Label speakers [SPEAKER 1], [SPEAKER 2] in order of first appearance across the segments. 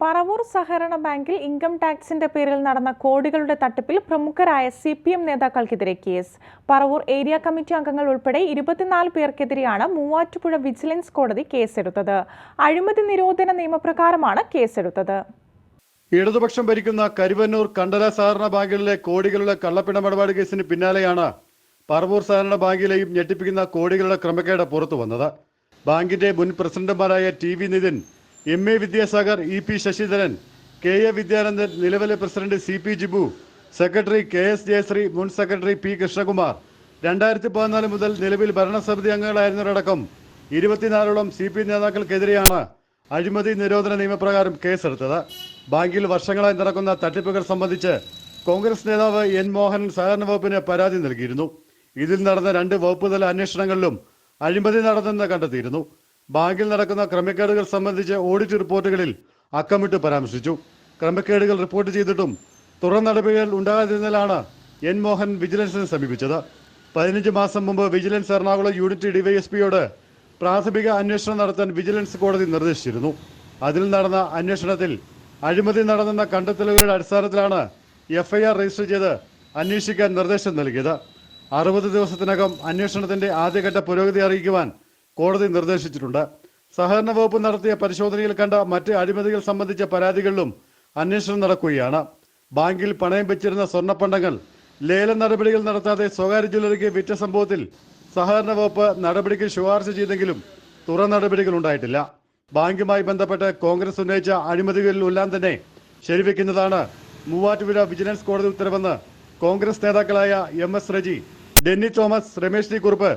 [SPEAKER 1] പറവൂർ സഹകരണ ബാങ്കിൽ ഇൻകം ടാക്സിന്റെ പേരിൽ നടന്ന കോടികളുടെ തട്ടിപ്പിൽ പ്രമുഖരായ സി പി എം നേതാക്കൾക്കെതിരെ കേസ്. പറവൂർ ഏരിയ കമ്മിറ്റി അംഗങ്ങൾ ഉൾപ്പെടെ ഇരുപത്തിനാല് പേർക്കെതിരെയാണ് മൂവാറ്റുപുഴ വിജിലൻസ് കോടതി കേസെടുത്തത്. അഴിമതി നിരോധന നിയമപ്രകാരമാണ് കേസെടുത്തത്.
[SPEAKER 2] ഇടതുപക്ഷം ഭരിക്കുന്ന കരുവന്നൂർ കണ്ടല സഹകരണ ബാങ്കുകളിലെ കോടികളുടെ കള്ളപ്പിണമിടപാട് കേസിന് പിന്നാലെയാണ് പറവൂർ സഹകരണ ബാങ്കിലെയും ഞെട്ടിപ്പിക്കുന്ന കോടികളുടെ ക്രമക്കേട് പുറത്തു വന്നത് ബാങ്കിന്റെ മുൻ പ്രസിഡന്റുമാരായ T V Nithin M A Vidyasagar E P Sasidharan K A Vidyanandan നിലവിലെ president C P Jibu secretary K S Jayasree മുൻ സെക്രട്ടറി പി കൃഷ്ണകുമാർ. രണ്ടായിരത്തി പതിനാല് മുതൽ നിലവിൽ ഭരണസമിതി അംഗങ്ങളായിരുന്നവരടക്കം ഇരുപത്തിനാലോളം സി പി നേതാക്കൾക്കെതിരെയാണ് അഴിമതി നിരോധന നിയമപ്രകാരം കേസെടുത്തത്. ബാങ്കിൽ വർഷങ്ങളായി നടക്കുന്ന തട്ടിപ്പുകൾ സംബന്ധിച്ച് കോൺഗ്രസ് നേതാവ് എൻ മോഹൻ സഹകരണ വകുപ്പിന് പരാതി നൽകിയിരുന്നു. ഇതിൽ നടന്ന രണ്ട് വകുപ്പ് തല അന്വേഷണങ്ങളിലും അഴിമതി നടന്നെന്ന് കണ്ടെത്തിയിരുന്നു. ബാങ്കിൽ നടക്കുന്ന ക്രമക്കേടുകൾ സംബന്ധിച്ച് ഓഡിറ്റ് റിപ്പോർട്ടുകളിൽ അക്കമിട്ട് പരാമർശിച്ചു. ക്രമക്കേടുകൾ റിപ്പോർട്ട് ചെയ്തിട്ടും തുടർ നടപടികൾ ഉണ്ടാകാതിരുന്നതിലാണ് എൻ മോഹൻ വിജിലൻസിനെ സമീപിച്ചത്. പതിനഞ്ച് മാസം മുമ്പ് വിജിലൻസ് എറണാകുളം യൂണിറ്റ് ഡിവൈഎസ്പിയോട് പ്രാഥമിക അന്വേഷണം നടത്താൻ വിജിലൻസ് കോടതി നിർദ്ദേശിച്ചിരുന്നു. അതിൽ നടന്ന അന്വേഷണത്തിൽ അഴിമതി നടന്നെന്ന കണ്ടെത്തലുകളുടെ അടിസ്ഥാനത്തിലാണ് എഫ്ഐആർ രജിസ്റ്റർ ചെയ്ത് അന്വേഷിക്കാൻ നിർദ്ദേശം നൽകിയത്. അറുപത് ദിവസത്തിനകം അന്വേഷണത്തിന്റെ ആദ്യഘട്ട പുരോഗതി അറിയിക്കുവാൻ കോടതി നിർദ്ദേശിച്ചിട്ടുണ്ട്. സഹകരണ വകുപ്പ് നടത്തിയ പരിശോധനയിൽ കണ്ട മറ്റ് അഴിമതികൾ സംബന്ധിച്ച പരാതികളിലും അന്വേഷണം നടക്കുകയാണ്. ബാങ്കിൽ പണയം വെച്ചിരുന്ന സ്വർണപ്പണ്ടങ്ങൾ ലേല നടപടികൾ നടത്താതെ സ്വകാര്യ ജ്വല്ലറിക്ക് വിറ്റ സംഭവത്തിൽ സഹകരണ വകുപ്പ് നടപടിക്ക് ശുപാർശ ചെയ്തെങ്കിലും തുറ നടപടികൾ ഉണ്ടായിട്ടില്ല. ബാങ്കുമായി ബന്ധപ്പെട്ട് കോൺഗ്രസ് ഉന്നയിച്ച അഴിമതികളിലെല്ലാം തന്നെ ശരിവെക്കുന്നതാണ് മൂവാറ്റുപുഴ വിജിലൻസ് കോടതി ഉത്തരവെന്ന് കോൺഗ്രസ് നേതാക്കളായ M S Reji Denny Thomas Ramesh T Kurup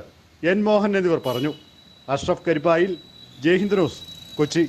[SPEAKER 2] N Mohan എന്നിവർ പറഞ്ഞു. അഷ്റഫ് കരിപ്പായിൽ ജയ്ഹിന്ദ് ന്യൂസ് കൊച്ചി.